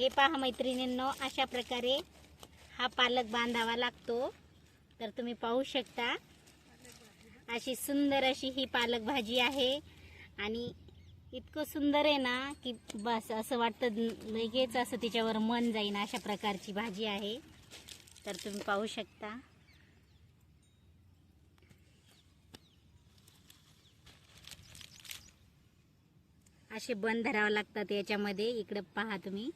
हे पहा मैत्रिणींनो अशा प्रकारे हा पालक बांधावा लागतो. तर तुम्ही पाहू शकता अशी सुंदर अशी ही पालक भाजी आहे. आणि इतकं सुंदर आहे ना की बस असं वाटतं लगेच असं तिच्यावर मन जाईन अशा प्रकारची भाजी आहे. तर तुम्ही पाहू शकता. असे बंद धरावं लागतात याच्यामध्ये. इकडं पहा तुम्ही.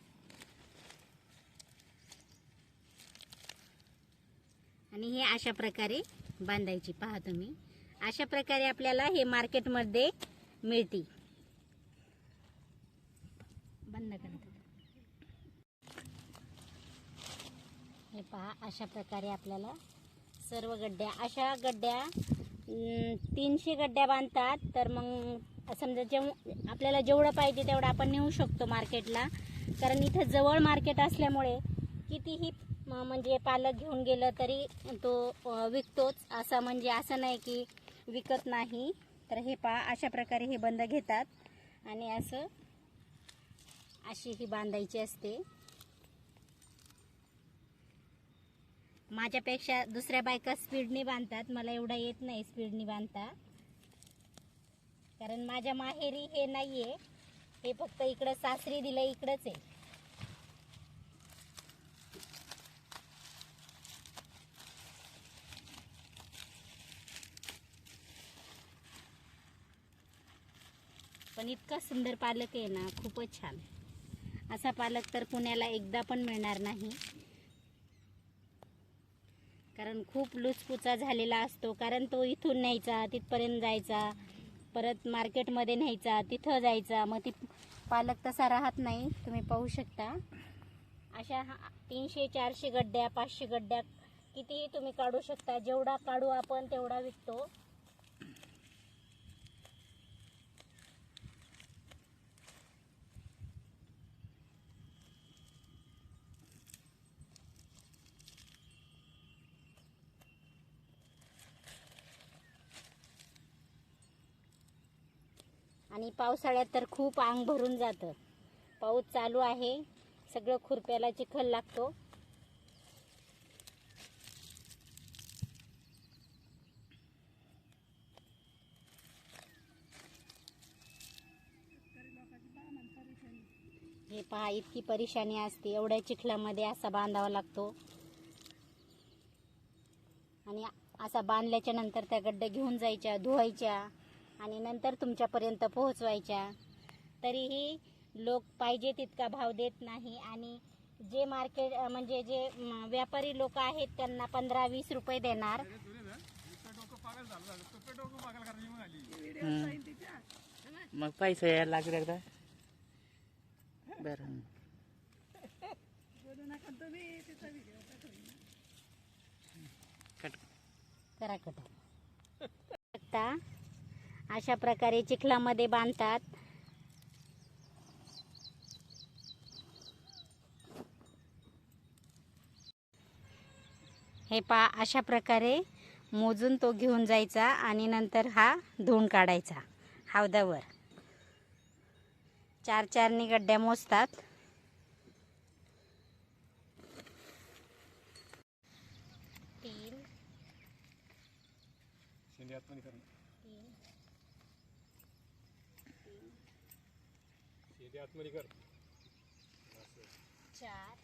आणि हे अशा प्रकारे बांधायची पहा तुम्ही. अशा प्रकारे आपल्याला हे मार्केटमध्ये मिळते. बंद हे पहा अशा प्रकारे आपल्याला सर्व गड्ड्या अशा गड्ड्या तीनशे गड्ड्या बांधतात. तर मग समजा जेव आपल्याला जेवढं पाहिजे तेवढं आपण नेऊ शकतो मार्केटला. कारण इथं जवळ मार्केट असल्यामुळे कितीही म्हणजे पालक घेऊन गेलं तरी तो विकतोच. असं म्हणजे असं नाही की विकत नाही. तर हे पा अशा प्रकारे हे बंद घेतात. आणि असं अशी ही बांधायची असते. माझ्यापेक्षा दुसऱ्या बायका स्पीडने बांधतात. मला एवढा येत नाही स्पीडने बांधता. कारण माझ्या माहेरी हे नाही आहे हे फक्त इकडं सासरी दिलं इकडंच आहे. पण इतका सुंदर पालक आहे ना खूपच छान. असा पालक तर पुण्याला एकदा पण मिळणार नाही. कारण खूप लुचपुचा झालेला असतो कारण तो इथून न्यायचा तिथपर्यंत जायचा परत मार्केटमध्ये न्यायचा तिथं जायचा. मग ती पालक तसा राहत नाही तुम्ही पाहू शकता. अशा हा- तीनशे चारशे गड्ड्या पाचशे गड्ड्या कितीही तुम्ही काढू शकता जेवढा काढू आपण तेवढा विकतो. आणि पावसाळ्यात तर खूप अंग भरून जातं. पाऊस चालू आहे. सगळं खुरप्याला चिखल लागतो. हे पहा इतकी परेशानी असते. एवढ्या चिखलामध्ये असा बांधावा लागतो. आणि असा बांधल्याच्या नंतर त्या गड्ड्या घेऊन जायच्या धुवायच्या. आणि नंतर तुमच्यापर्यंत पोहोचवायच्या. तरीही लोक पाहिजे तितका भाव देत नाही आणि जे मार्केट म्हणजे जे व्यापारी लोक आहेत त्यांना पंधरा वीस रुपये देणार. मग पैसे यायला लागले एकदा. बरं. कट. करा कट. अशा प्रकारे चिखलामध्ये बांधतात. हे पा अशा प्रकारे मोजून तो घेऊन जायचा आणि नंतर हा धुवून काढायचा. हौदावर. चार चारनी गड्ड्या मोजतात. तीन. तीन चार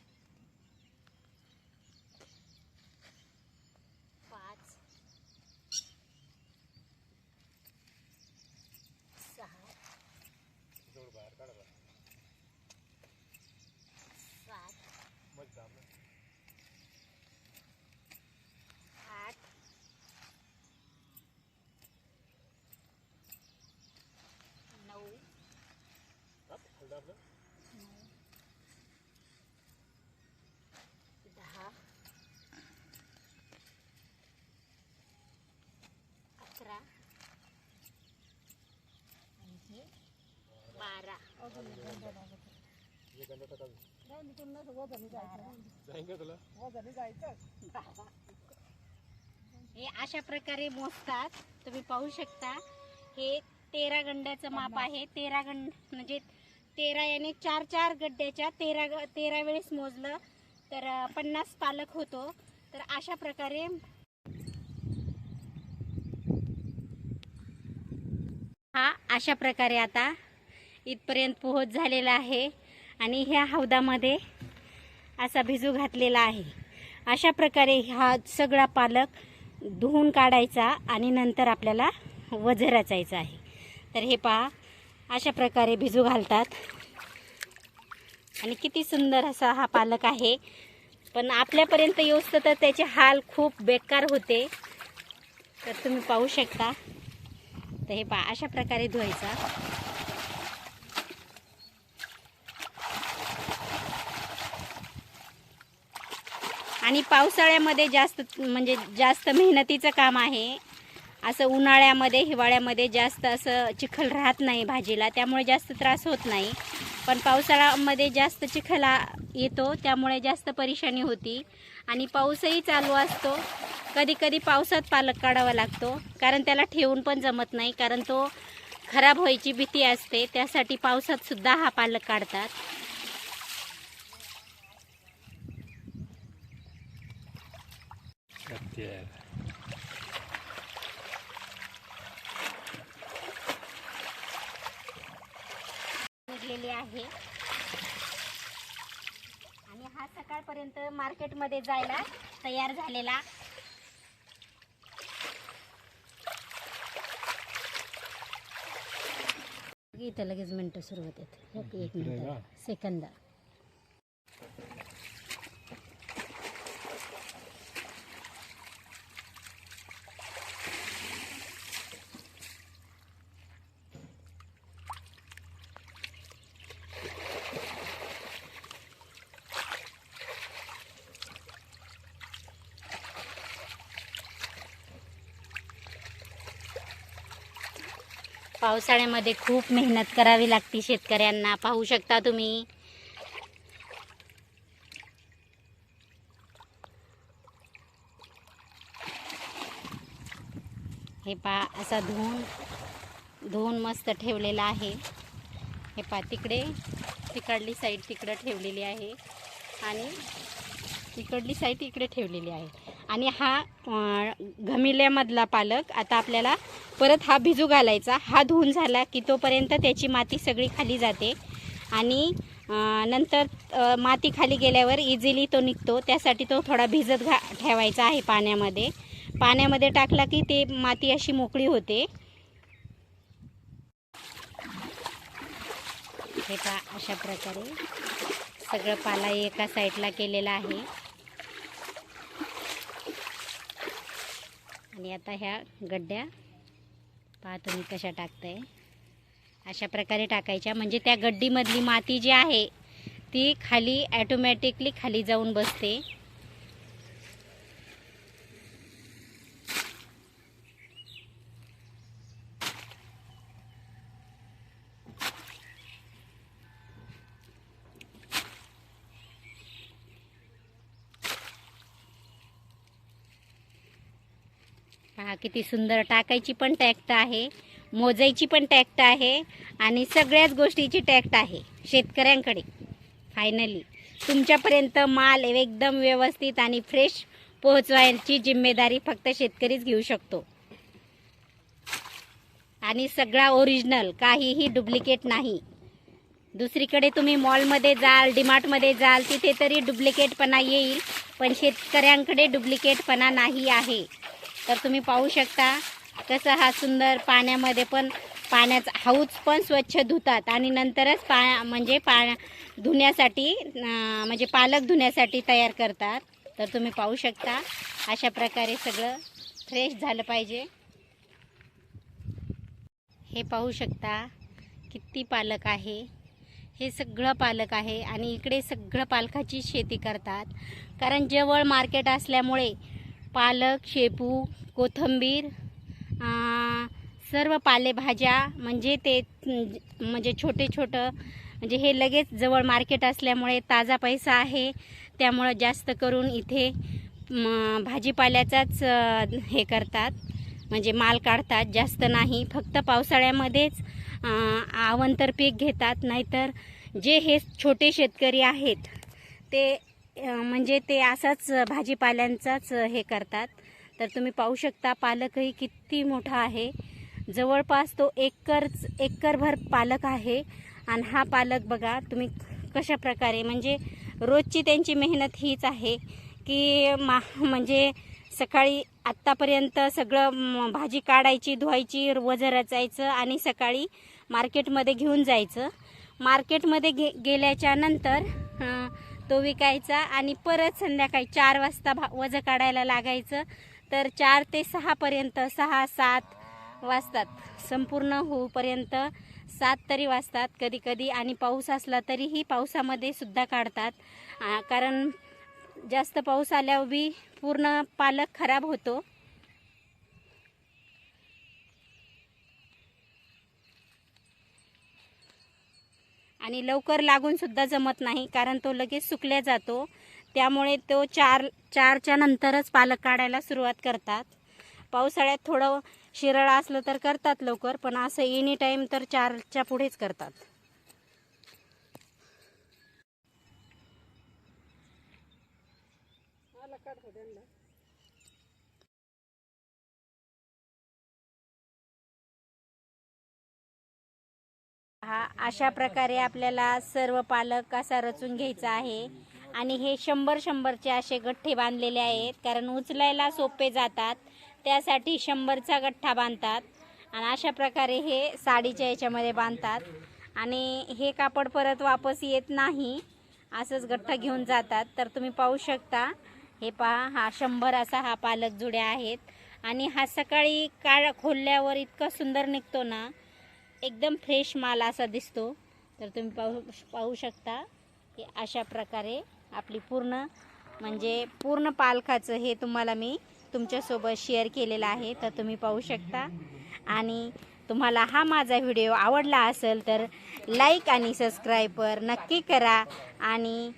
पाच सहा सात आठ नऊ नऊ दहा अकरा आणि हे बारा हे अशा प्रकारे मोजतात. तुम्ही पाहू शकता. हे तेरा गंड्याचं माप आहे. तेरा गंड म्हणजे तेरा याने चार चार गड्ड्याच्या तेरा ग- तेरा वेळेस मोजलं तर अं, पन्नास पालक होतो. तर अशा प्रकारे हा अशा प्रकारे आता इथपर्यंत पोहोच झालेला आहे. आणि ह्या हौदामध्ये असा भिजू घातलेला आहे. अशा प्रकारे हा सगळा पालक धुवून काढायचा आणि नंतर आपल्याला वझ रचायचं आहे. तर हे पहा अशा प्रकारे भिजू घालतात. आणि किती सुंदर असा हा पालक आहे. पण आपल्यापर्यंत येऊस तर त्याचे हाल खूप बेकार होते. तर तुम्ही पाहू शकता. तर हे पहा अशा प्रकारे धुवायचा. आणि पावसाळ्यामध्ये जास्त म्हणजे जास्त मेहनतीचं काम आहे. असं उन्हाळ्यामध्ये हिवाळ्यामध्ये जास्त असं चिखल राहत नाही भाजीला त्यामुळे जास्त त्रास होत नाही. पण पावसाळ्यामध्ये जास्त चिखल येतो त्यामुळे जास्त परेशानी होती. आणि पाऊसही चालू असतो. कधी कधी पावसात पालक काढावा लागतो कारण त्याला ठेवून पण जमत नाही कारण तो खराब व्हायची भीती असते. त्यासाठी पावसातसुद्धा हा पालक काढतात. निघलेली आहे. आणि हा सकाळपर्यंत मार्केटमध्ये जायला तयार झालेला. इथं लगेच मिनटं सुरू होतात एक एक मिनिट. सेकंद. पावसाळ्यामध्ये खूप मेहनत करावी लागते शेतकऱ्यांना. पाहू शकता तुम्ही. हे पा असा धुवून धुवून मस्त ठेवलेला आहे. हे पा तिकडे तिकडली साईड तिकडं ठेवलेली आहे. आणि तिकडली साईड इकडे ठेवलेली आहे. आणि हा घमिल्यामधला पालक आता आपल्याला परत हा भिजू घालायचा. हा धुवून झाला की तोपर्यंत त्याची माती सगळी खाली जाते. आणि नंतर माती खाली गेल्यावर इझिली तो निघतो. त्यासाठी तो थोडा भिजत घा ठेवायचा आहे पाण्यामध्ये. पाण्यामध्ये टाकला की ते माती अशी मोकळी होते. हे पा अशा प्रकारे सगळं पाला एका साईडला केलेला आहे. आणि आता ह्या गड्ड्या पहा तुम्ही कशा टाकताय. अशा प्रकारे टाकायच्या. म्हणजे त्या गड्डीमधली माती जी आहे ती खाली ॲटोमॅटिकली खाली जाऊन बसते. पहा किती सुंदर. टाकायची पण टॅक्ट आहे मोजायची पण टॅक्ट आहे आणि सगळ्याच गोष्टीची टॅक्ट आहे शेतकऱ्यांकडे. फायनली तुमच्यापर्यंत माल एकदम व्यवस्थित आणि फ्रेश पोहोचवायची जिम्मेदारी फक्त शेतकरीच घेऊ शकतो. आणि सगळा ओरिजिनल काहीही डुप्लिकेट नाही. दुसरीकडे तुम्ही मॉलमध्ये जाल डीमार्टमध्ये जाल तिथे तरी डुप्लिकेटपणा येईल पण शेतकऱ्यांकडे डुप्लिकेटपणा नाही आहे. तर तुम्ही पाहू शकता कसं हा सुंदर पाण्यामध्ये पण पाण्याचा हौच पण स्वच्छ धुतात. आणि नंतरच पा म्हणजे पा धुण्यासाठी म्हणजे पालक धुण्यासाठी तयार करतात. तर तुम्ही पाहू शकता अशा प्रकारे सगळं फ्रेश झालं पाहिजे. हे पाहू शकता किती पालक आहे. हे सगळं पालक आहे आणि इकडे सगळं पालकाची शेती करतात. कारण जवळ मार्केट असल्यामुळे पालक शेपू कोथिंबीर सर्व पालेभाज्या म्हणजे ते म्हणजे छोटे छोटं म्हणजे हे लगेच जवळ मार्केट असल्यामुळे ताजा पैसा आहे. त्यामुळं जास्त करून इथे भाजीपाल्याचाच हे करतात. म्हणजे माल काढतात जास्त नाही. फक्त पावसाळ्यामध्येच आवंतर पीक घेतात. नाहीतर जे हे छोटे शेतकरी आहेत ते म्हणजे ते असाच भाजीपाल्यांचाच हे करतात. तर तुम्ही पाहू शकता पालकही किती मोठा आहे. जवळपास तो एकर एकरभर पालक आहे. आणि हा पालक बघा तुम्ही कशा प्रकारे म्हणजे रोजची त्यांची मेहनत हीच आहे की मा म्हणजे सकाळी आत्तापर्यंत सगळं भाजी काढायची धुवायची वजं रचायचं आणि सकाळी मार्केटमध्ये घेऊन जायचं. मार्केटमध्ये गे गेल्याच्यानंतर तो विकायचा आणि परत संध्याकाळी चार वाजता भा वजं काढायला लागायचं. तर चार ते सहापर्यंत सहा सात वाजतात. संपूर्ण होऊपर्यंत सात तरी वाजतात कधी कधी आणि पाऊस असला तरीही पावसामध्ये सुद्धा काढतात. कारण जास्त पाऊस आल्यावर बी पूर्ण पालक खराब होतो. आणि लवकर लागूनसुद्धा जमत नाही कारण तो लगेच सुकल्या जातो. त्यामुळे तो चार चारच्या नंतरच पालक काढायला सुरुवात करतात. पावसाळ्यात थोडं शिरळ असलं तर करतात लवकर पण असं एनी टाईम तर चारच्या पुढेच करतात. हा अशा प्रकारे आपल्याला सर्व पालक असा रचून घ्यायचा आहे. आणि हे शंभर शंभरचे असे गठ्ठे बांधलेले आहेत कारण उचलायला सोपे जातात. त्यासाठी शंभरचा गठ्ठा बांधतात. आणि अशा प्रकारे हे साडीच्या याच्यामध्ये बांधतात. आणि हे कापड परत वापस येत नाही. असंच गठ्ठा घेऊन जातात. तर तुम्ही पाहू शकता. हे पहा हा शंभर असा हा पालक जुड्या आहेत. आणि हा सकाळी काळ खोलल्यावर इतका सुंदर निघतो ना एकदम फ्रेश माल असा दिसतो. तर तुम्ही पाहू पाहू शकता की अशा प्रकारे आपली पूर्ण म्हणजे पूर्ण पालखाचं हे तुम्हाला मी तुमच्यासोबत शेअर केलेलं आहे. तर तुम्ही पाहू शकता. आणि तुम्हाला हा माझा व्हिडिओ आवडला असेल तर लाईक आणि सबस्क्राईबर नक्की करा. आणि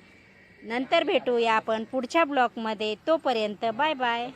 नंतर भेटूया आपण पुढच्या ब्लॉगमध्ये तोपर्यंत बाय बाय